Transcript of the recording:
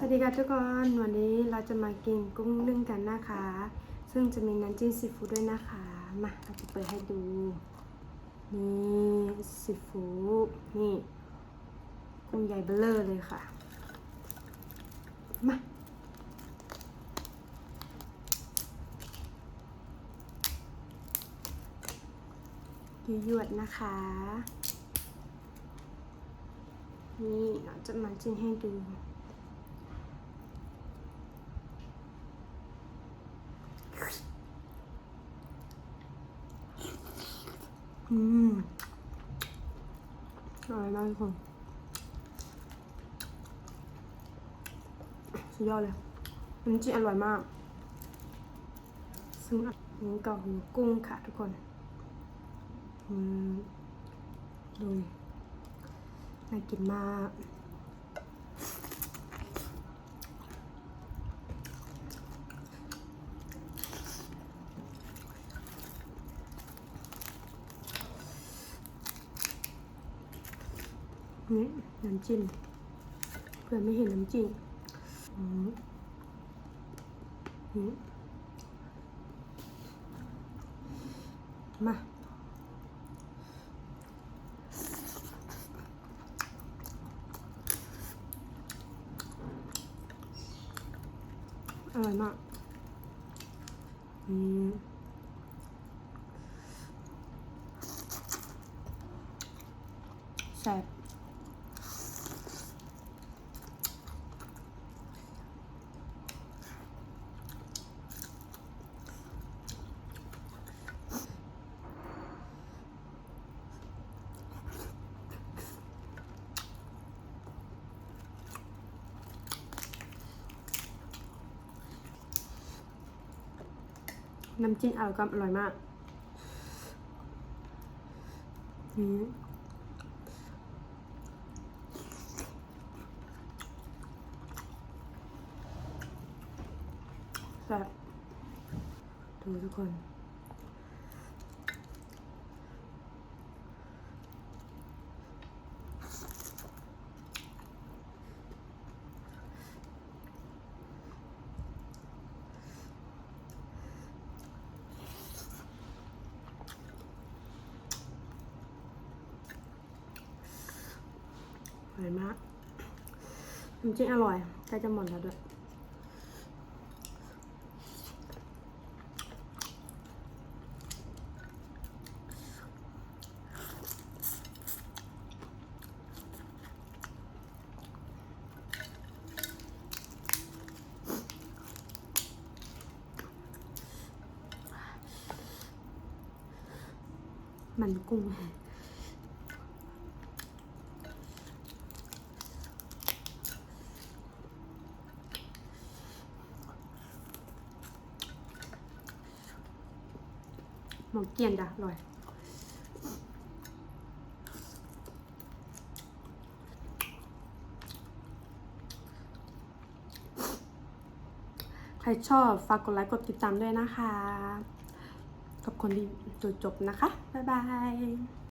สวัสดีค่ะทุกคนวันนี้เราจะมากินกุ้งนึ่งกันนะคะ ซึ่งจะมีน้ำจิ้มซีฟู้ดด้วยนะคะ มาเราจะเปิดให้ดู นี่ซีฟู้ดนี่ กุ้งใหญ่เบลเลอร์เลยค่ะ มาหยวดนะคะ นี่เราจะมาจิ้มให้ดู อืมอร่อยมากทุกคนสุดยอดเลยน้ำจิ้มอร่อยมาก ซึ่งอันนี้ก็หูกุ้งค่ะทุกคน อืมดูน่ากินมาก นี่น้ำจิ้มเพื่อไม่เห็นน้ำจิ้มอืมอืมมาอร่อยมากอืมแซ่บ น้ำจิ้มอร่อยก็อร่อยมากนี่แซ่บดูทุกคน อร่อยมากน้ำจิ้มอร่อยใกล้จะหมดแล้วด้วยมันกุ้ง มเกียนจ้ะอร่อยใครชอบฝากกดไลค์กดติดตามด้วยนะคะ ขอบคุณที่ดูจบนะคะ บ๊ายบาย